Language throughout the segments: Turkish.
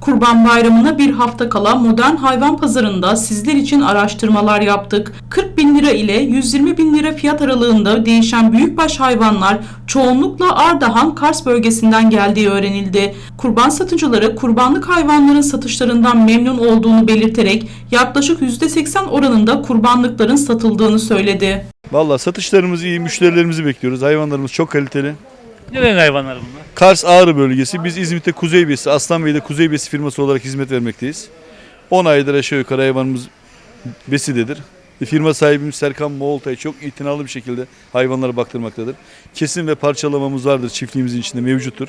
Kurban Bayramı'na bir hafta kala modern hayvan pazarında sizler için araştırmalar yaptık. 40 bin lira ile 120 bin lira fiyat aralığında değişen büyükbaş hayvanlar çoğunlukla Ardahan, Kars bölgesinden geldiği öğrenildi. Kurban satıcıları kurbanlık hayvanların satışlarından memnun olduğunu belirterek yaklaşık %80 oranında kurbanlıkların satıldığını söyledi. Valla satışlarımız iyi, müşterilerimizi bekliyoruz. Hayvanlarımız çok kaliteli. Nerenin hayvanları bunlar? Kars Ağrı bölgesi. Biz İzmit'te Kuzey Besi, Aslanbey'de Kuzey Besi firması olarak hizmet vermekteyiz. 10 aydır aşağı yukarı hayvanımız besidedir. E, Firma sahibimiz Serkan Moğoltay çok itinalı bir şekilde hayvanlara baktırmaktadır. Kesim ve parçalamamız vardır çiftliğimizin içinde mevcuttur.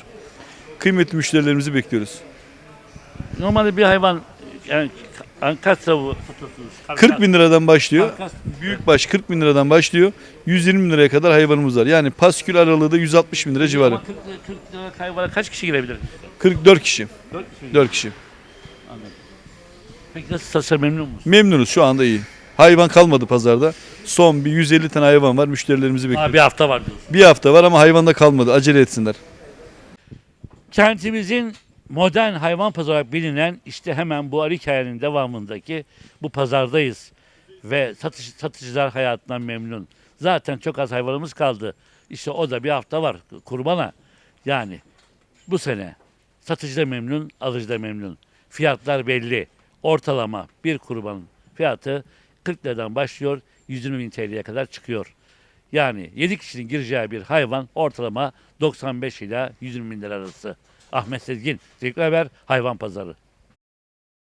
Kıymetli müşterilerimizi bekliyoruz. Normalde bir hayvan yani ka- kaç tavuğu satıyorsunuz? 40 bin liradan başlıyor. Karkas- Büyükbaş 40 bin liradan başlıyor. 120 bin liraya kadar hayvanımız var. Yani paskül aralığı da 160 bin lira civarı. Ama 40, 40 liralık hayvana kaç kişi girebilir? 44 kişi. 4 kişi. mi? 4 kişi. Peki nasıl satışlar memnun musun? Memnunuz şu anda iyi. Hayvan kalmadı pazarda. Son bir 150 tane hayvan var. Müşterilerimizi bekliyoruz. bir hafta var diyorsun. Bir hafta var ama hayvanda kalmadı. Acele etsinler. Kentimizin modern hayvan pazarı olarak bilinen işte hemen bu hikayenin devamındaki bu pazardayız. Ve satış, satıcılar hayatından memnun. Zaten çok az hayvanımız kaldı. İşte o da bir hafta var kurbana. Yani bu sene satıcı da memnun, alıcı da memnun. Fiyatlar belli. Ortalama bir kurbanın fiyatı 40 liradan başlıyor 120 bin TL'ye kadar çıkıyor. Yani 7 kişinin gireceği bir hayvan ortalama 95 ila 120 bin lira arası. Ahmet Sezgin, Zevkli Haber, Hayvan Pazarı.